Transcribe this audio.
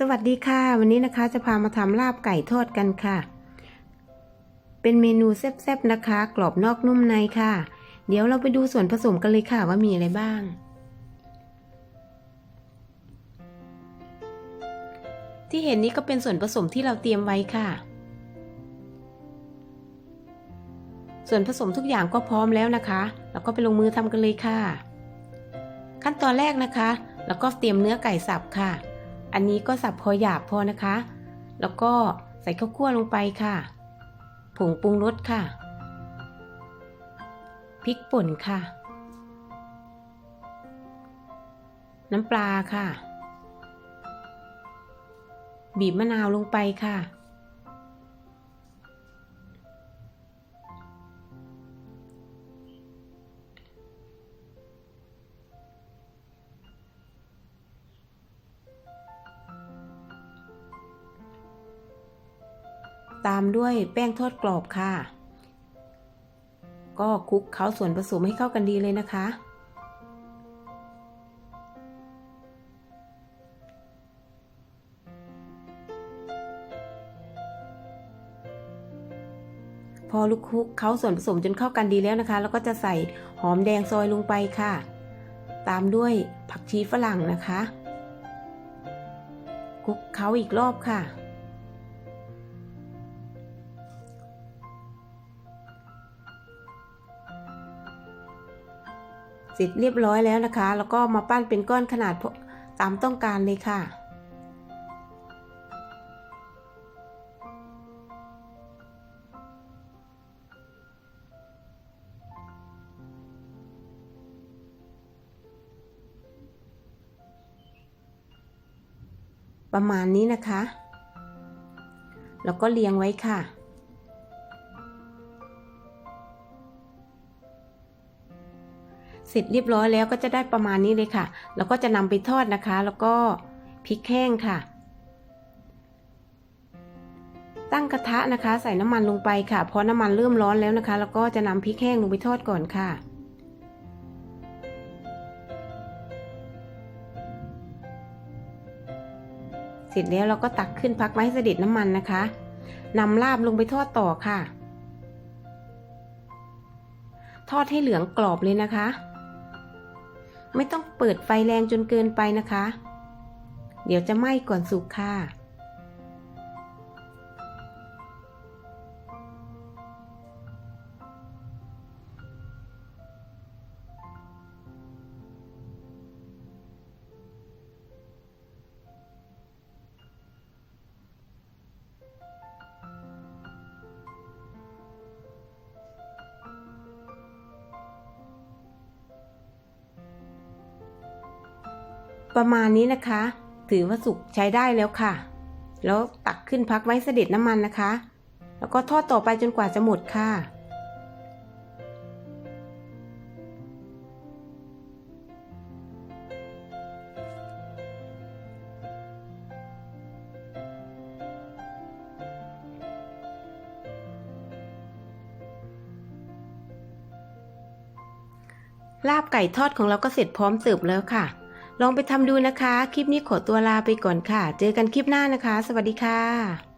สวัสดีค่ะ วันนี้นะคะจะพามาทำลาบไก่ทอดกันค่ะ เป็นเมนูแซ่บๆนะคะ กรอบนอกนุ่มในค่ะ เดี๋ยวเราไปดูส่วนผสมกันเลยค่ะว่ามีอะไรบ้าง ที่เห็นนี้ก็เป็นส่วนผสมที่เราเตรียมไว้ค่ะ ส่วนผสมทุกอย่างก็พร้อมแล้วนะคะแล้วก็ไปลงมือทำกันเลยค่ะ ขั้นตอนแรกนะคะ แล้วก็เตรียมเนื้อไก่สับค่ะ อันนี้ก็สับพอหยาบพอนะคะ แล้วก็ใส่ข้าวคั่วลงไปค่ะ ผงปรุงรสค่ะ พริกป่นค่ะ น้ำปลาค่ะ บีบมะนาวลงไปค่ะ ตามด้วยแป้งทอดกรอบค่ะ ก็คลุกเคล้าส่วนผสมให้เข้ากันดีเลยนะคะ พอลูกคลุกเคล้าส่วนผสมจนเข้ากันดีแล้วนะคะ แล้วก็จะใส่หอมแดงซอยลงไปค่ะ ตามด้วยผักชีฝรั่งนะคะคลุกเคล้าอีกรอบค่ะ เสร็จเรียบร้อยแล้วนะคะ แล้วก็มาปั้นเป็นก้อนขนาดตามต้องการเลยค่ะ ประมาณนี้นะคะ แล้วก็เรียงไว้ค่ะ เสร็จเรียบร้อยแล้วก็จะได้ประมาณนี้เลยค่ะ แล้วก็จะนำไปทอดนะคะ แล้วก็พริกแห้งค่ะ ตั้งกระทะนะคะ ใส่น้ำมันลงไปค่ะพอน้ำมันเริ่มร้อนแล้วนะคะ แล้วก็จะนำพริกแห้งลงไปทอดก่อนค่ะเสร็จแล้วเราก็ตักขึ้นพักไว้ให้เสด็จน้ำมันนะคะนำลาบลงไปทอดต่อค่ะ ทอดให้เหลืองกรอบเลยนะคะ ไม่ต้องเปิดไฟแรงจนเกินไปนะคะ เดี๋ยวจะไหม้ก่อนสุกค่ะ ประมาณนี้นะคะ ถือว่าสุกใช้ได้แล้วค่ะ แล้วตักขึ้นพักไว้เสด็จน้ำมันนะคะ แล้วก็ทอดต่อไปจนกว่าจะหมดค่ะ ลาบไก่ทอดของเราก็เสร็จพร้อมเสิร์ฟแล้วค่ะ ลองไปทำดูนะคะ คลิปนี้ขอตัวลาไปก่อนค่ะ เจอกันคลิปหน้านะคะ สวัสดีค่ะ